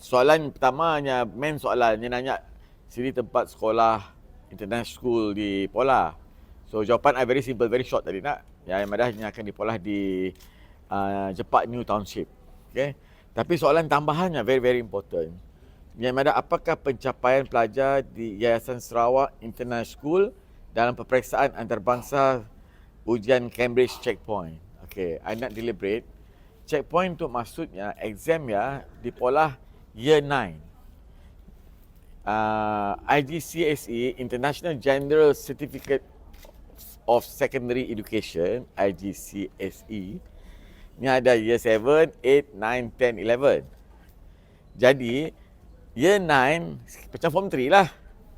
soalan pertamanya main soalan dia nanya sini tempat sekolah international school di Pola. So jawapan I very simple, very short tadi nak. Ya, yang madah akan di Pola di uh, Jepak New Township. Okay. Tapi soalan tambahannya very very important. Yang mana apakah pencapaian pelajar di Yayasan Sarawak International School dalam peperiksaan antarabangsa ujian Cambridge Checkpoint. Okay, I nak deliberate. Checkpoint tu maksudnya exam ya di pola year 9. Uh, IGCSE International General Certificate of Secondary Education IGCSE ni ada year 7, 8, 9, 10, 11. Jadi year 9 macam form 3 lah.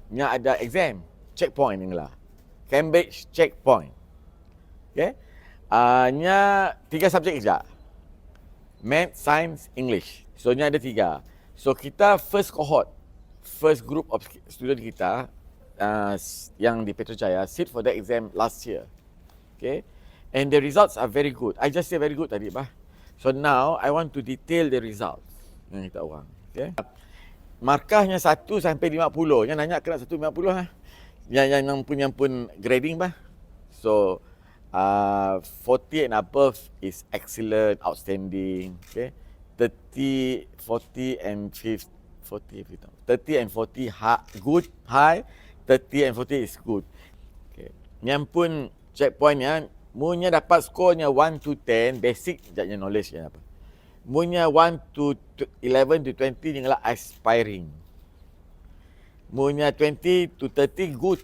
Ni ada exam checkpoint ni lah. Cambridge checkpoint. Okay. Uh, nya tiga subjek saja. Math, Science, English. So ni ada tiga. So kita first cohort, first group of student kita uh, yang di Petrojaya sit for the exam last year. Okay. And the results are very good. I just say very good tadi bah. So now I want to detail the results yang kita orang. Okay. Markahnya 1 sampai 50. Yang nanya kena 1 50 ha. Yang yang yang pun yang pun grading bah. So uh, 40 and above is excellent, outstanding. Okay. 30, 40 and 50, 40, 30 and 40 high, good, high. 30 and 40 is good. Okay. Yang pun checkpoint ya, Munya dapat skornya 1 to 10, basic jadinya knowledge ya apa. Munya 1 to 11 to 20 yang lah aspiring. Munya 20 to 30 good.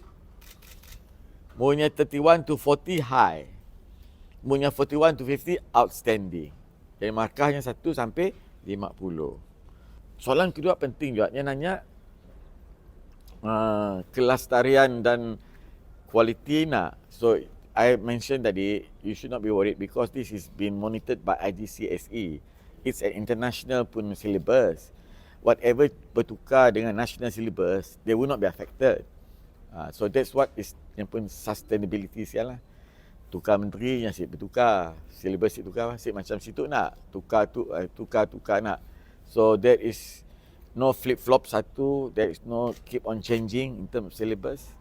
Munya 31 to 40 high. Munya 41 to 50 outstanding. Jadi markahnya 1 sampai 50. Soalan kedua penting juga. Dia nanya uh, kelas tarian dan kualiti nak. So I mentioned tadi, you should not be worried because this is being monitored by IGCSE. It's an international pun syllabus. Whatever bertukar dengan national syllabus, they will not be affected. Uh, so that's what is yang pun sustainability sekali lah. Tukar menteri yang siap bertukar. Syllabus siap tukar, siap macam situ nak. Tukar tu, uh, tukar tukar nak. So there is no flip flop satu. There is no keep on changing in terms of syllabus.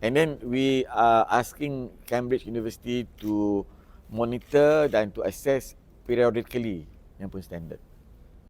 And then we are asking Cambridge University to monitor dan to assess periodically yang pun standard.